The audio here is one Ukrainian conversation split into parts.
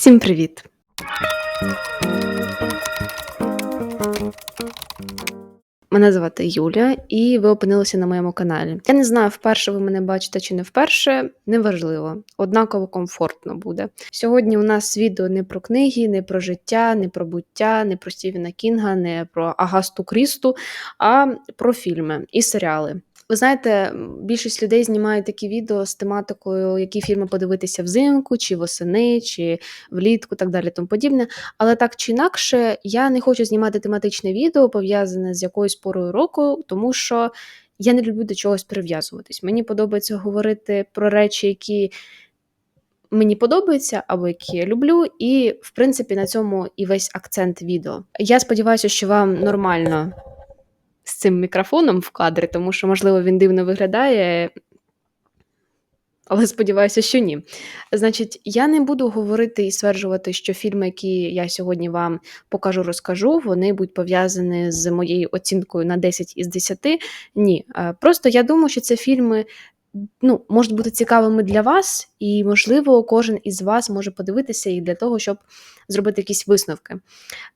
Всім привіт! Мене звати Юля, і ви опинилися на моєму каналі. Я не знаю, вперше ви мене бачите чи не вперше, неважливо, однаково комфортно буде. Сьогодні у нас відео не про книги, не про життя, не про буття, не про Стівена Кінга, не про Агасту Крісту, а про фільми і серіали. Ви знаєте, більшість людей знімають такі відео з тематикою, які фільми подивитися взимку, чи восени, чи влітку, так далі, тому подібне. Але так чи інакше, я не хочу знімати тематичне відео, пов'язане з якоюсь порою року, тому що я не люблю до чогось прив'язуватись. Мені подобається говорити про речі, які. Мені подобаються або які я люблю, і в принципі на цьому і весь акцент відео. Я сподіваюся, що вам нормально цим мікрофоном в кадрі, тому що, можливо, він дивно виглядає. Але сподіваюся, що ні. Значить, я не буду говорити і стверджувати, що фільми, які я сьогодні вам покажу, розкажу, вони будуть пов'язані з моєю оцінкою на 10 із 10. Ні. Е, просто я думаю, що це фільми ну, можуть бути цікавими для вас, і, можливо, кожен із вас може подивитися і для того, щоб зробити якісь висновки.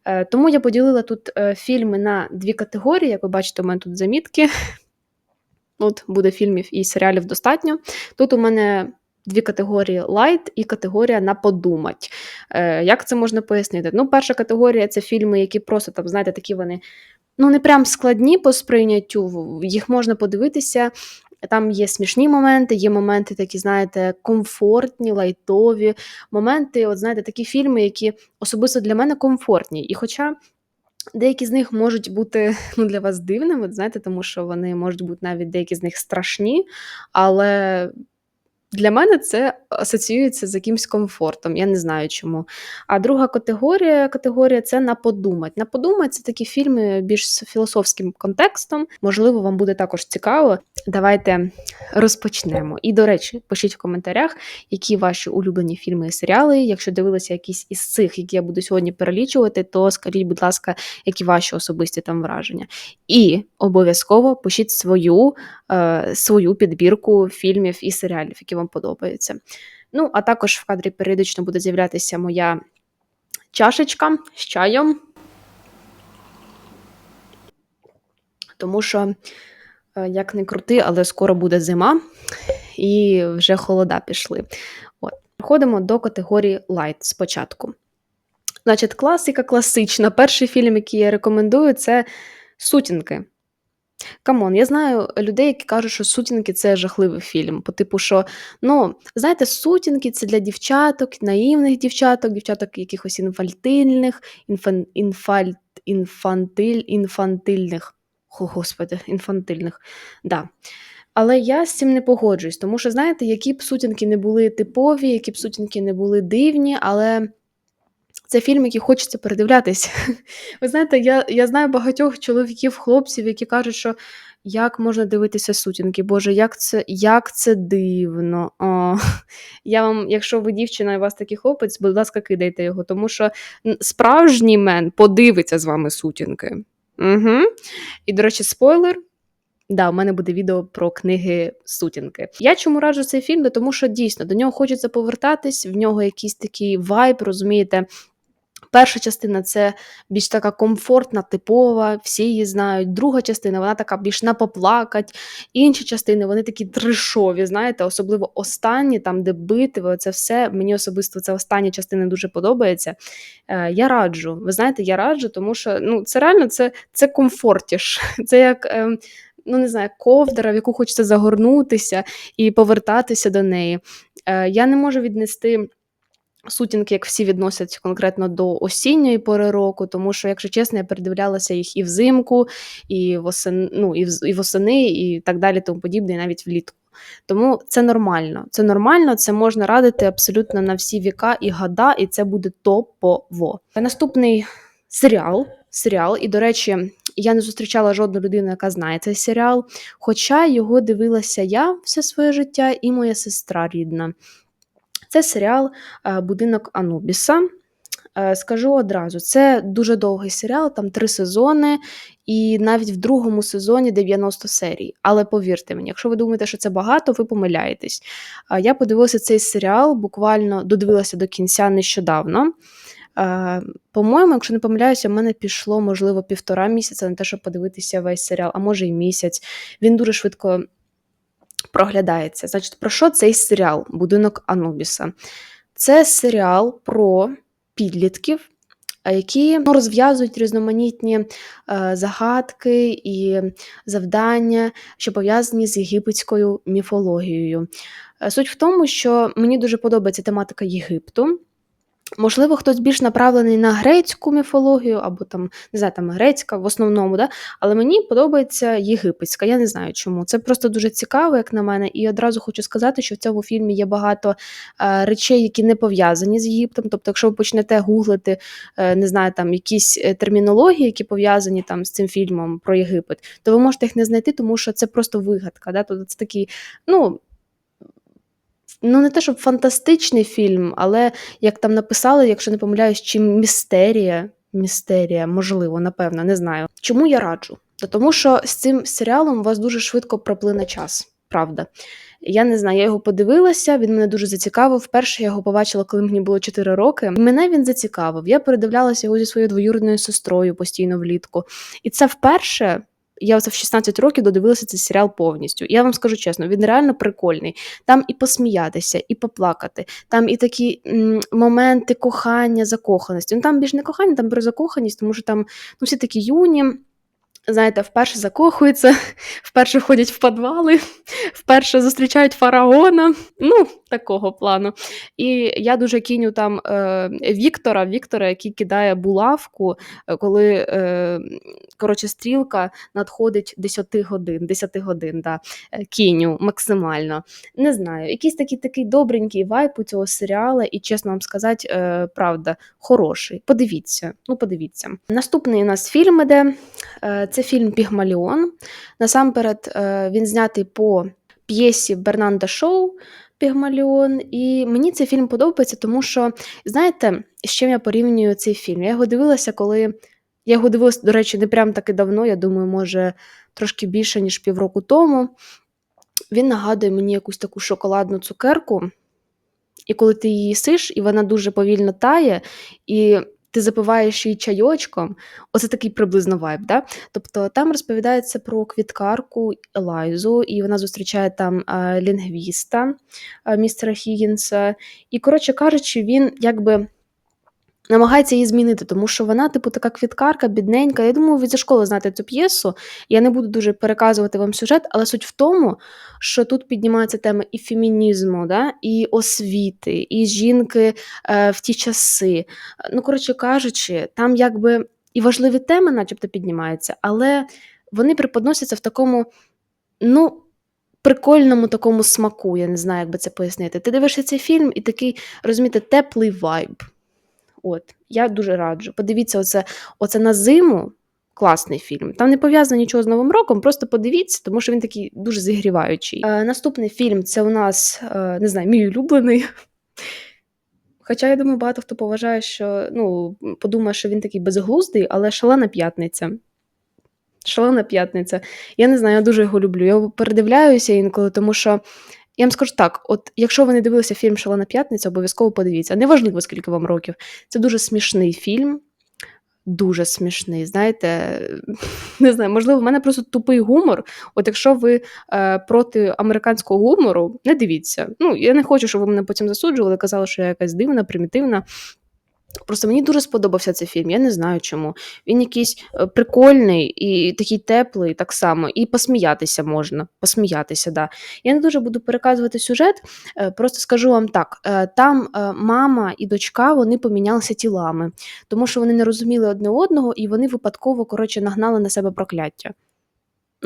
Е, Тому я поділила тут е, фільми на дві категорії. Як ви бачите, у мене тут замітки. От буде фільмів і серіалів достатньо. Тут у мене. Дві категорії лайт і категорія на подумать. Е, Як це можна пояснити? Ну, перша категорія це фільми, які просто там, знаєте, такі вони ну не прям складні по сприйняттю. Їх можна подивитися там є смішні моменти, є моменти такі, знаєте, комфортні, лайтові моменти. От знаєте, такі фільми, які особисто для мене комфортні. І хоча. Деякі з них можуть бути ну, для вас дивними, знаєте, тому що вони можуть бути навіть деякі з них страшні, але для мене це асоціюється з якимсь комфортом, я не знаю чому. А друга категорія категорія це на подумать. На подумать це такі фільми більш з філософським контекстом. Можливо, вам буде також цікаво. Давайте розпочнемо. І, до речі, пишіть в коментарях, які ваші улюблені фільми і серіали. Якщо дивилися якісь із цих, які я буду сьогодні перелічувати, то скажіть, будь ласка, які ваші особисті там враження. І обов'язково пишіть свою, е, свою підбірку фільмів і серіалів, які вам вам подобається. Ну, а також в кадрі періодично буде з'являтися моя чашечка з чаєм. Тому що, е, як не крути, але скоро буде зима і вже холода пішли. От. Переходимо до категорії Light спочатку. Значить, класика класична. Перший фільм, який я рекомендую, це Сутінки. Камон, я знаю людей, які кажуть, що сутінки це жахливий фільм. По типу, що ну, знаєте, сутінки це для дівчаток, наївних дівчаток, дівчаток якихось інфальтильних, інфан, інфаль, інфантиль, інфантильних. О, Господи, інфантильних. Да. Але я з цим не погоджуюсь, тому що, знаєте, які б сутінки не були типові, які б сутінки не були дивні, але це фільм, який хочеться передивлятись. Ви знаєте, я я знаю багатьох чоловіків, хлопців, які кажуть, що як можна дивитися сутінки, Боже, як це як це дивно. О, я вам, Якщо ви дівчина і у вас такий хлопець, будь ласка, кидайте його, тому що справжній мен подивиться з вами сутінки. Угу. І, до речі, спойлер. Да, у мене буде відео про книги сутінки. Я чому раджу цей фільм? Тому що дійсно до нього хочеться повертатись, в нього якийсь такий вайб, розумієте, Перша частина це більш така комфортна, типова, всі її знають. Друга частина вона така більш на поплакать. Інші частини вони такі трешові, знаєте, особливо останні, там, де битви, це все. Мені особисто це остання частина дуже подобається. Е, Я раджу. Ви знаєте, я раджу, тому що ну, це реально це це комфортіш. Це як. Е, Ну, не знаю, ковдра, в яку хочеться загорнутися і повертатися до неї. Е, Я не можу віднести Сутінки, як всі відносять конкретно до осінньої пори року, тому що, якщо чесно, я передивлялася їх і взимку, і восени, ну, і, восени, і так далі, тому подібне, і навіть влітку. Тому це нормально. Це нормально, це можна радити абсолютно на всі віка і года, і це буде топово. Наступний серіал. серіал, І, до речі, я не зустрічала жодну людину, яка знає цей серіал. Хоча його дивилася я все своє життя, і моя сестра рідна. Це серіал е, Будинок Анубіса. Е, скажу одразу, це дуже довгий серіал, там 3 сезони, і навіть в другому сезоні 90 серій. Але повірте мені, якщо ви думаєте, що це багато, ви помиляєтесь. Е, я подивилася цей серіал, буквально додивилася до кінця нещодавно. По-моєму, якщо не помиляюся, в мене пішло, можливо, півтора місяця на те, щоб подивитися весь серіал, а може й місяць. Він дуже швидко проглядається. Значить, про що цей серіал Будинок Анубіса? Це серіал про підлітків, які ну, розв'язують різноманітні е, загадки і завдання, що пов'язані з єгипетською міфологією. Е, суть в тому, що мені дуже подобається тематика Єгипту. Можливо, хтось більш направлений на грецьку міфологію, або там, не знаю, там грецька в основному, да? але мені подобається єгипетська. Я не знаю чому. Це просто дуже цікаво, як на мене. І одразу хочу сказати, що в цьому фільмі є багато е, речей, які не пов'язані з Єгиптом. Тобто, якщо ви почнете гуглити, е, не знаю, там якісь е, термінології, які пов'язані там з цим фільмом про Єгипет, то ви можете їх не знайти, тому що це просто вигадка. Да? Тобто це такий, ну ну не те, щоб фантастичний фільм, але як там написали, якщо не помиляюсь, чи містерія. Містерія, можливо, напевно, не знаю. Чому я раджу? Тому що з цим серіалом у вас дуже швидко проплине час, правда. Я не знаю, я його подивилася, він мене дуже зацікавив. Вперше я його побачила, коли мені було 4 роки. Мене він зацікавив. Я передивлялася його зі своєю двоюрідною сестрою постійно влітку. І це вперше я оце в 16 років додивилася цей серіал повністю. Я вам скажу чесно, він реально прикольний. Там і посміятися, і поплакати, там і такі м, моменти кохання, закоханості. Ну там більш не кохання, там про закоханість, тому що там ну, всі такі юні знаєте, вперше закохуються, вперше входять в підвали, вперше зустрічають фараона. Ну, такого плану. І я дуже кіню там е, Віктора, Віктора, який кидає булавку, е, коли е, коротше, стрілка надходить 10 годин, 10 годин, да, е, кіню максимально. Не знаю, якийсь такий такий добренький вайп у цього серіалу, і чесно вам сказати, е, правда, хороший. Подивіться, ну подивіться. Наступний у нас фільм іде. Е, це фільм Пігмаліон. Насамперед, е, він знятий по п'єсі Бернанда Шоу Пігмаліон. І мені цей фільм подобається, тому що, знаєте, з чим я порівнюю цей фільм? Я його дивилася, коли. Я його дивилася, до речі, не прям таки давно, я думаю, може, трошки більше, ніж півроку тому. Він нагадує мені якусь таку шоколадну цукерку. І коли ти її їсиш, і вона дуже повільно тає, і ти запиваєш її чайочком, оце такий приблизно вайб. Да? Тобто там розповідається про квіткарку Елайзу, і вона зустрічає там а, лінгвіста а, містера Хігінса. І, коротше кажучи, він якби намагається її змінити, тому що вона, типу, така квіткарка, бідненька. Я думаю, ви зі школи знаєте цю п'єсу. Я не буду дуже переказувати вам сюжет, але суть в тому, що тут піднімається тема і фемінізму, да? і освіти, і жінки е, в ті часи. Ну, коротше кажучи, там якби і важливі теми, начебто, піднімаються, але вони преподносяться в такому, ну. Прикольному такому смаку, я не знаю, як би це пояснити. Ти дивишся цей фільм і такий, розумієте, теплий вайб. От, Я дуже раджу. Подивіться, оце, оце на зиму. Класний фільм. Там не пов'язано нічого з Новим роком, просто подивіться, тому що він такий дуже зігріваючий. Е, Наступний фільм це у нас, е, не знаю, мій улюблений. Хоча, я думаю, багато хто поважає, що ну, подумає, що він такий безглуздий, але шалена п'ятниця. Шалена п'ятниця. Я не знаю, я дуже його люблю. Я передивляюся інколи, тому що я вам скажу так: от якщо ви не дивилися фільм Шалена п'ятниця, обов'язково подивіться. Неважливо, скільки вам років. Це дуже смішний фільм. Дуже смішний, знаєте, не знаю, можливо, в мене просто тупий гумор. От якщо ви е, проти американського гумору, не дивіться. Ну, я не хочу, щоб ви мене потім засуджували, казали, що я якась дивна, примітивна. Просто мені дуже сподобався цей фільм, я не знаю чому. Він якийсь е, прикольний і такий теплий, так само, і посміятися можна. Посміятися, да. Я не дуже буду переказувати сюжет, е, просто скажу вам так: е, там мама і дочка вони помінялися тілами, тому що вони не розуміли одне одного і вони випадково коротше, нагнали на себе прокляття.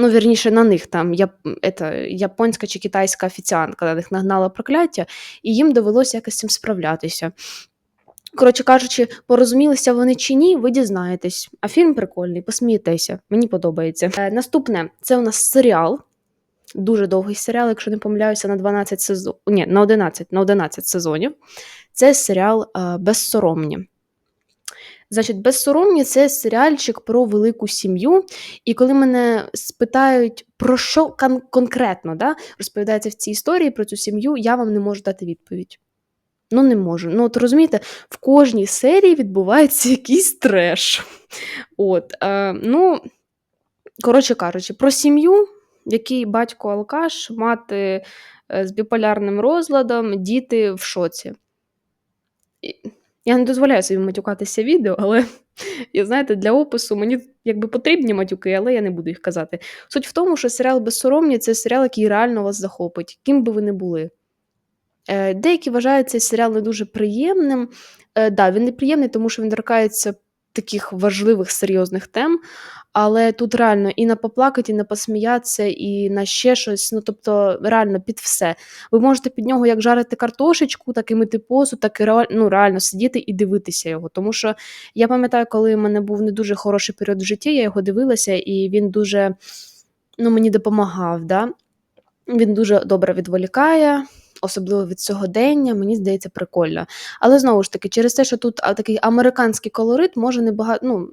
Ну, вірніше, на них там я, это, японська чи китайська офіціантка на них нагнала прокляття, і їм довелося якось цим справлятися. Коротше кажучи, порозумілися вони чи ні, ви дізнаєтесь. А фільм прикольний, посмієтеся, мені подобається. Е, Наступне це у нас серіал. Дуже довгий серіал, якщо не помиляюся, на 12 сезонів. Ні, на 11 на 11 сезонів. Це серіал е, Безсоромні. Значить, безсоромні це серіальчик про велику сім'ю. І коли мене спитають, про що кон- конкретно да, розповідається в цій історії про цю сім'ю, я вам не можу дати відповідь. Ну, не можу. Ну, от розумієте, в кожній серії відбувається якийсь треш. От, е, ну, коротше кажучи, про сім'ю, в якій батько алкаш, мати е, з біполярним розладом, діти в шоці. Я не дозволяю собі матюкатися відео, але я знаєте, для опису мені якби потрібні матюки, але я не буду їх казати. Суть в тому, що серіал Безсоромні це серіал, який реально вас захопить, ким би ви не були. Е, Деякі вважають цей серіал не дуже приємним. Е, да, він неприємний, тому що він торкається таких важливих серйозних тем, але тут реально і на поплакати, і на посміятися, і на ще щось. Ну, тобто, реально під все. Ви можете під нього як жарити картошечку, так і мити посуд, так і ну, реально сидіти і дивитися його. Тому що я пам'ятаю, коли в мене був не дуже хороший період в житті, я його дивилася, і він дуже ну, мені допомагав. Да? Він дуже добре відволікає, особливо від сьогодення, мені здається, прикольно. Але знову ж таки, через те, що тут такий американський колорит може не багато. Ну,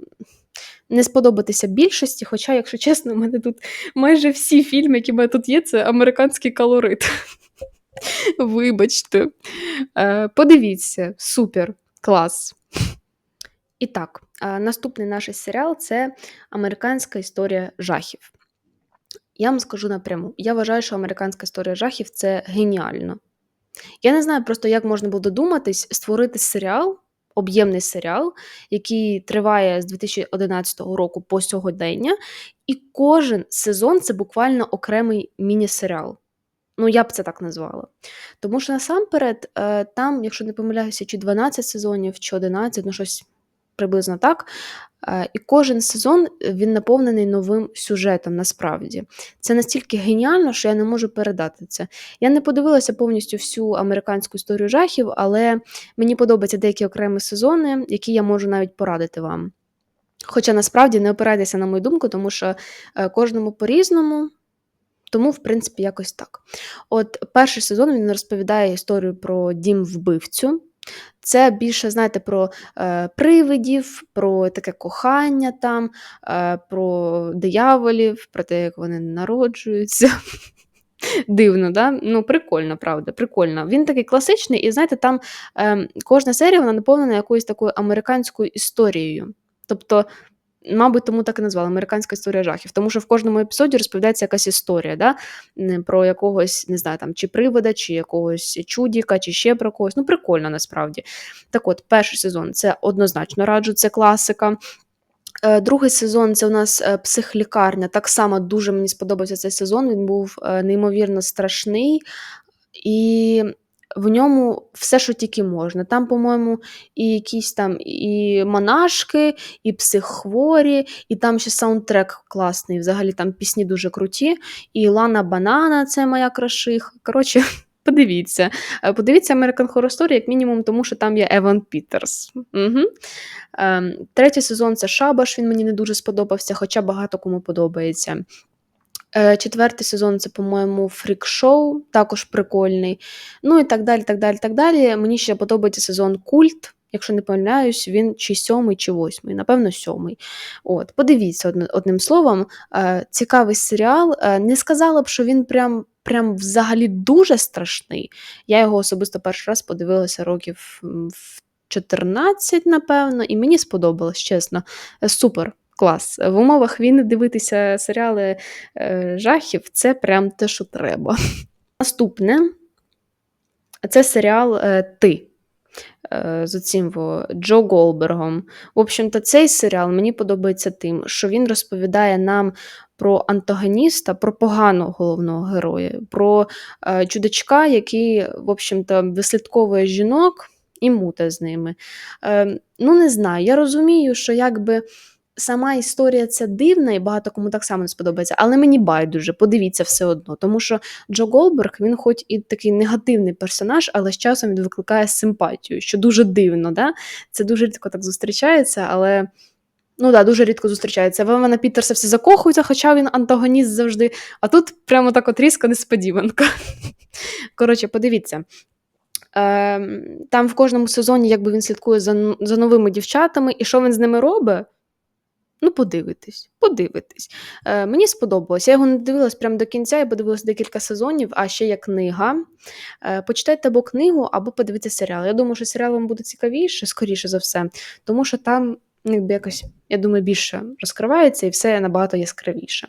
не сподобатися більшості, хоча, якщо чесно, у мене тут майже всі фільми, які в мене тут є, це американський колорит. Вибачте. Е, подивіться, супер, клас. І так, наступний наш серіал це американська історія жахів. Я вам скажу напряму: я вважаю, що американська історія жахів це геніально. Я не знаю просто, як можна було додуматись створити серіал, об'ємний серіал, який триває з 2011 року по сьогодення, і кожен сезон це буквально окремий міні-серіал. Ну, я б це так назвала. Тому що насамперед, е, там, якщо не помиляюся, чи 12 сезонів, чи 11, ну щось приблизно так. І кожен сезон е, він наповнений новим сюжетом. Насправді це настільки геніально, що я не можу передати це. Я не подивилася повністю всю американську історію жахів, але мені подобаються деякі окремі сезони, які я можу навіть порадити вам. Хоча насправді не опирайтеся на мою думку, тому що е, кожному по-різному. Тому, в принципі, якось так. От перший сезон він розповідає історію про дім вбивцю. Це більше, знаєте, про е, привидів, про таке кохання там, е, про дияволів, про те, як вони народжуються. Дивно, да? Ну, прикольно, правда, прикольно. Він такий класичний, і знаєте, там е, кожна серія вона наповнена якоюсь такою американською історією. Тобто, мабуть, тому так і назвали американська історія жахів. Тому що в кожному епізоді розповідається якась історія, да? Про якогось, не знаю, там, чи привода, чи якогось чудіка, чи ще про когось. Ну, прикольно насправді. Так от, перший сезон це однозначно раджу, це класика. Е, Другий сезон це у нас е, психлікарня. Так само дуже мені сподобався цей сезон. Він був е, неймовірно страшний, і в ньому все, що тільки можна. Там, по-моєму, і якісь там і монашки, і психхворі, і там ще саундтрек класний. Взагалі там пісні дуже круті. І Лана Банана це моя крашиха. Коротше, подивіться. Е, Подивіться American Horror Story, як мінімум, тому що там є Еван Пітерс. Угу. Третій сезон це Шабаш, він мені не дуже сподобався, хоча багато кому подобається. Е, Четвертий сезон це, по-моєму, фрік-шоу, також прикольний. Ну і так далі. так далі, так далі. Мені ще подобається сезон Культ. Якщо не помиляюсь, він чи сьомий, чи восьмий, напевно, сьомий. От, подивіться одним словом, е, цікавий серіал. Е, не сказала б, що він прям, прям взагалі дуже страшний. Я його особисто перший раз подивилася років в 14, напевно, і мені сподобалось, чесно. Супер. Клас. В умовах війни дивитися серіали е, жахів це прям те, що треба. Наступне це серіал е, Ти е, з оцим во, Джо Голбергом. В общем-то, цей серіал мені подобається тим, що він розповідає нам про антагоніста, про поганого головного героя, про е, чудачка, який, в общем-то, вислідковує жінок і мута з ними. Е, ну, не знаю, я розумію, що якби. Сама історія ця дивна, і багато кому так само не сподобається, але мені байдуже, подивіться все одно. Тому що Джо Голберг, він хоч і такий негативний персонаж, але з часом він викликає симпатію, що дуже дивно. Да? Це дуже рідко так зустрічається, але ну да, дуже рідко зустрічається. В Пітерса всі закохуються, хоча він антагоніст завжди. А тут прямо так от різко несподіванка. Коротше, подивіться. Ем, там в кожному сезоні якби він слідкує за, за новими дівчатами, і що він з ними робить? Ну, подивитись, подивитись. Е, Мені сподобалось. Я його не дивилась прямо до кінця, я подивилась декілька сезонів, а ще є книга. Е, Почитайте або книгу, або подивіться серіал. Я думаю, що серіал вам буде цікавіше, скоріше за все, тому що там якби якось, я думаю, більше розкривається і все набагато яскравіше.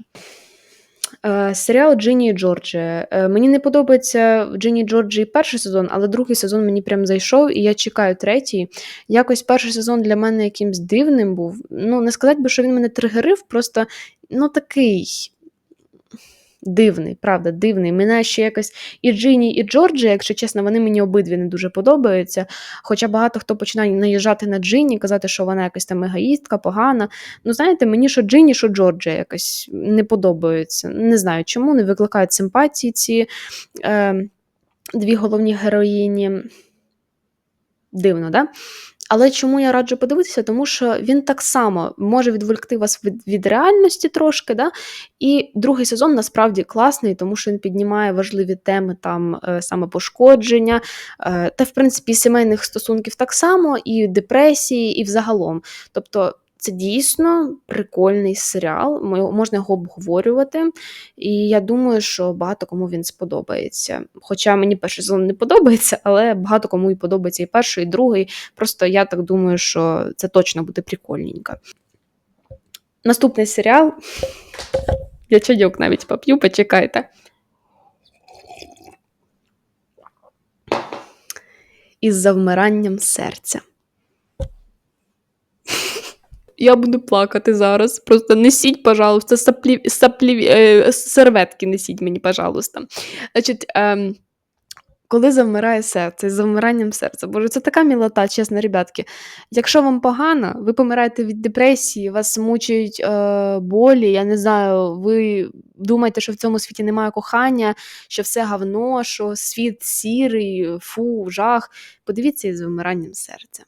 Е, Серіал Джині і Джорджі. Е, Мені не подобається Джині Джорджі перший сезон, але другий сезон мені прям зайшов, і я чекаю третій. Якось перший сезон для мене якимсь дивним був. Ну, не сказати би, що він мене тригерив, просто ну такий. Дивний, правда, дивний. Мене ще якось і Джині, і Джорджі, якщо чесно, вони мені обидві не дуже подобаються. Хоча багато хто починає наїжджати на Джині, казати, що вона якась там егоїстка, погана. Ну, знаєте, мені що Джині, що Джорджі якось не подобаються. Не знаю чому, не викликають симпатії ці е, дві головні героїні. Дивно, да? Але чому я раджу подивитися? Тому що він так само може відволікти вас від, від реальності трошки. Да? І другий сезон насправді класний, тому що він піднімає важливі теми там саме самопошкодження, е, та, в принципі, сімейних стосунків так само, і депресії, і взагалом. Тобто. Це дійсно прикольний серіал, можна його обговорювати, і я думаю, що багато кому він сподобається. Хоча мені перший сезон не подобається, але багато кому і подобається і перший, і другий. Просто я так думаю, що це точно буде прикольненько. Наступний серіал. Я чайок навіть поп'ю, почекайте. Із завмиранням серця. Я буду плакати зараз. Просто несіть, пожалуйста, саплі, саплі, е, серветки несіть мені, пожалуйста. Значить, е, коли завмирає серце, з завмиранням серця. Боже, це така мілота, чесно, ребятки. Якщо вам погано, ви помираєте від депресії, вас мучають е, болі, я не знаю, ви думаєте, що в цьому світі немає кохання, що все говно, що світ сірий, фу, жах. Подивіться із завмиранням серця.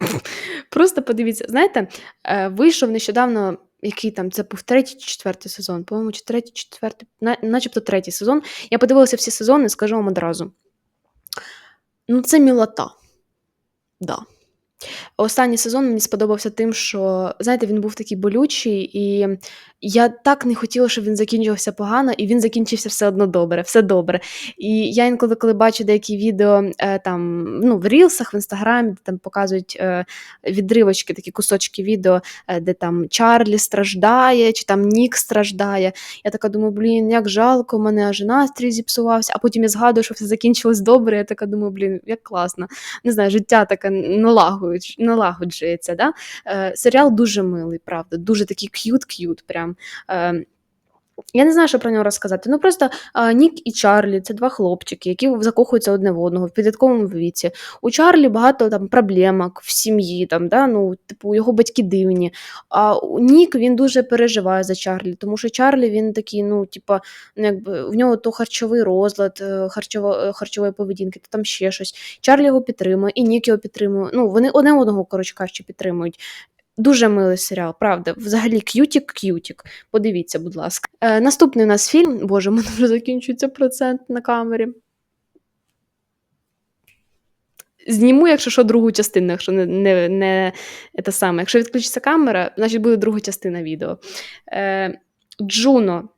Просто подивіться, знаєте, е, вийшов нещодавно, який там це був третій чи четвертий сезон, по-моєму, чи третій, четвертий, начебто третій сезон. Я подивилася всі сезони, скажу вам одразу. Ну, це мілота. Да. Останній сезон мені сподобався тим, що, знаєте, він був такий болючий, і я так не хотіла, щоб він закінчився погано, і він закінчився все одно добре, все добре. І я інколи, коли бачу деякі відео е, там, ну, в рілсах, в інстаграмі, де там показують е, відривочки, такі кусочки відео, е, де там Чарлі страждає, чи там Нік страждає. Я така думаю, блін, як жалко, у мене аж настрій зіпсувався, а потім я згадую, що все закінчилось добре. Я така думаю, блін, як класно. Не знаю, життя таке налагодж- налагоджується. Да? Е, серіал дуже милий, правда, дуже такий к'ют-к'ют. Прям. Я не знаю, що про нього розказати. Ну просто а, Нік і Чарлі це два хлопчики, які закохуються одне в одного в підлітковому віці. У Чарлі багато там проблемок в сім'ї, там, да? ну, типу, його батьки дивні. А Нік він дуже переживає за Чарлі, тому що Чарлі він такий, ну, типа, ну, якби, в нього то харчовий розлад, е, харчово, е, харчової поведінки, то там ще щось. Чарлі його підтримує, і Нік його підтримує. Ну, вони одне одного, коротше кажучи, підтримують. Дуже милий серіал, правда. Взагалі к'ютік-к'ютік. Подивіться, будь ласка. Е, наступний у нас фільм. Боже, мене вже закінчується процент на камері. Зніму, якщо що, другу частину, якщо не, не, не те саме. Якщо відключиться камера, значить буде друга частина відео. Е, Джуно.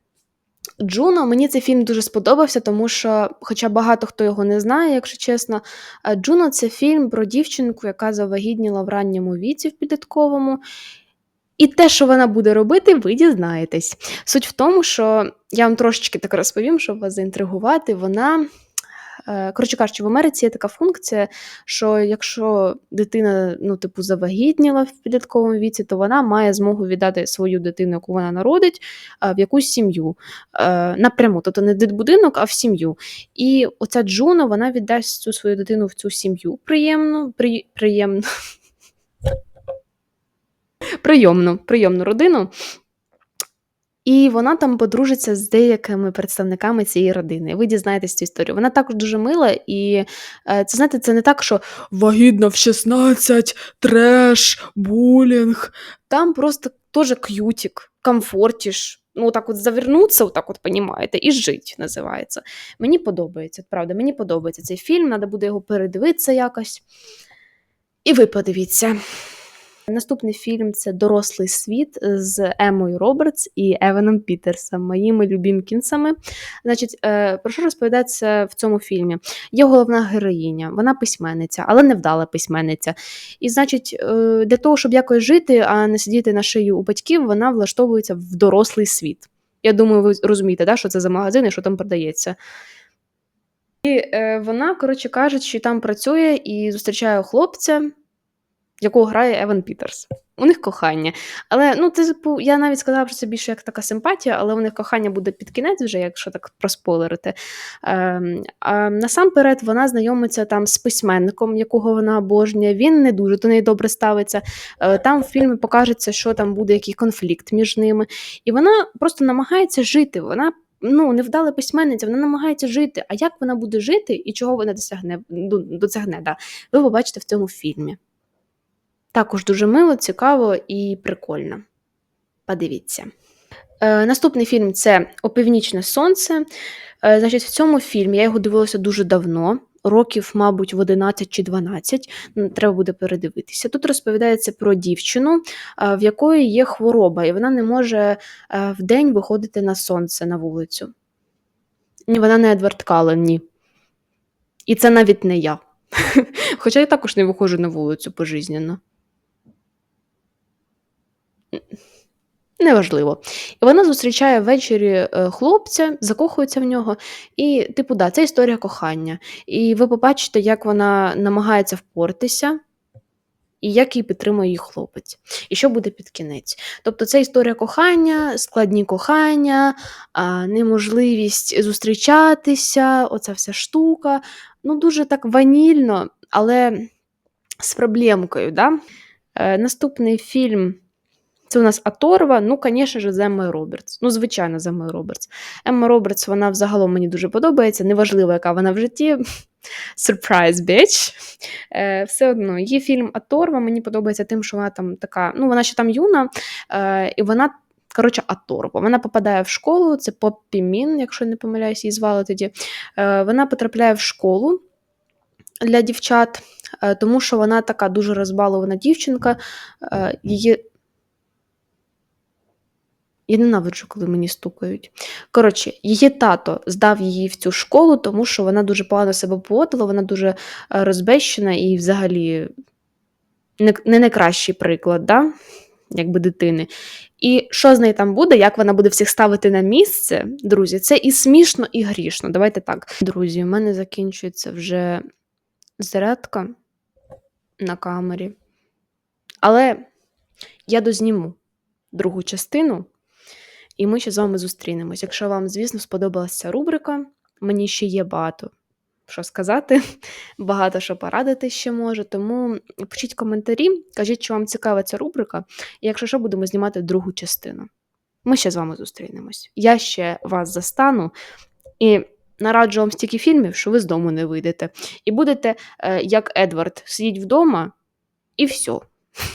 Джуно, мені цей фільм дуже сподобався, тому що, хоча багато хто його не знає, якщо чесно, е, Джуно це фільм про дівчинку, яка завагітніла в ранньому віці в підлітковому. І те, що вона буде робити, ви дізнаєтесь. Суть в тому, що я вам трошечки так розповім, щоб вас заінтригувати. Вона, коротше кажучи, в Америці є така функція, що якщо дитина, ну, типу, завагітніла в підлітковому віці, то вона має змогу віддати свою дитину, яку вона народить, е, в якусь сім'ю е, напряму, тобто не дитбудинок, а в сім'ю. І оця Джуно, вона віддасть цю свою дитину в цю сім'ю приємну, при, приємну прийомну, прийомну родину. І вона там подружиться з деякими представниками цієї родини. Ви дізнаєтесь цю історію. Вона також дуже мила, і е, це знаєте, це не так, що вагітна в 16, треш, булінг. Там просто теж к'ютік, комфортіш. ну, так от завернутися, отак от, понімаєте, і жить називається. Мені подобається, правда, мені подобається цей фільм, треба буде його передивитися якось. І ви подивіться. Наступний фільм це Дорослий світ з Емою Робертс і Еваном Пітерсом, моїми любімкінцями. Значить, е, про що розповідається в цьому фільмі? Є головна героїня, вона письменниця, але невдала письменниця. І, значить, е, для того, щоб якось жити, а не сидіти на шию у батьків, вона влаштовується в дорослий світ. Я думаю, ви розумієте, да, що це за магазин і що там продається. І е, вона, коротше кажучи, там працює і зустрічає хлопця, якого грає Еван Пітерс. У них кохання. Але ну, типу, я навіть сказала, що це більше як така симпатія, але у них кохання буде під кінець, вже, якщо так проспойлерити. Ем, а насамперед вона знайомиться там з письменником, якого вона обожнює. Він не дуже до неї добре ставиться. Е, там в фільмі покажеться, що там буде який конфлікт між ними. І вона просто намагається жити. Вона ну, невдала письменниця, вона намагається жити. А як вона буде жити і чого вона досягне, досягне да, ви побачите в цьому фільмі. Також дуже мило, цікаво і прикольно. Подивіться. Е, Наступний фільм це Опівнічне сонце. Е, Значить, в цьому фільмі я його дивилася дуже давно, років, мабуть, в 11 чи 12. Треба буде передивитися. Тут розповідається про дівчину, е, в якої є хвороба, і вона не може е, в день виходити на сонце на вулицю. Вона не Едвард Каллен, ні. І це навіть не я. Хоча я також не виходжу на вулицю пожизненно. Неважливо. І вона зустрічає ввечері е, хлопця, закохується в нього, і, типу, да, це історія кохання. І ви побачите, як вона намагається впортися, і як її підтримує її хлопець, і що буде під кінець. Тобто це історія кохання, складні кохання, неможливість зустрічатися, оця вся штука. Ну, дуже так ванільно, але з проблемкою. Да? Е, Наступний фільм. Це у нас Аторва, ну, звісно ж, з Еммою Робертс. Ну, звичайно, з Еммою Робертс. Емма Робертс, вона взагалом мені дуже подобається. Неважливо, яка вона в житті. Surprise, bitch. Е, Все одно, її фільм Аторва мені подобається тим, що вона там така, ну, вона ще там юна, е, і вона. Коротше, Аторва. Вона попадає в школу, це Поппі Мін, якщо не помиляюсь, її звали тоді. Е, Вона потрапляє в школу для дівчат, е, тому що вона така дуже розбалована дівчинка. Е, її я ненавиджу, коли мені стукають. Коротше, її тато здав її в цю школу, тому що вона дуже погано себе поводила, вона дуже е, розбещена і взагалі не, найкращий приклад, да? якби дитини. І що з нею там буде, як вона буде всіх ставити на місце, друзі, це і смішно, і грішно. Давайте так. Друзі, у мене закінчується вже зарядка на камері. Але я дозніму другу частину. І ми ще з вами зустрінемось. Якщо вам, звісно, сподобалася ця рубрика, мені ще є багато що сказати, багато що порадити ще можу. Тому пишіть коментарі, кажіть, що вам цікава ця рубрика, і якщо що, будемо знімати другу частину. Ми ще з вами зустрінемось. Я ще вас застану і нараджу вам стільки фільмів, що ви з дому не вийдете. І будете, е, як Едвард, сидіть вдома, і все.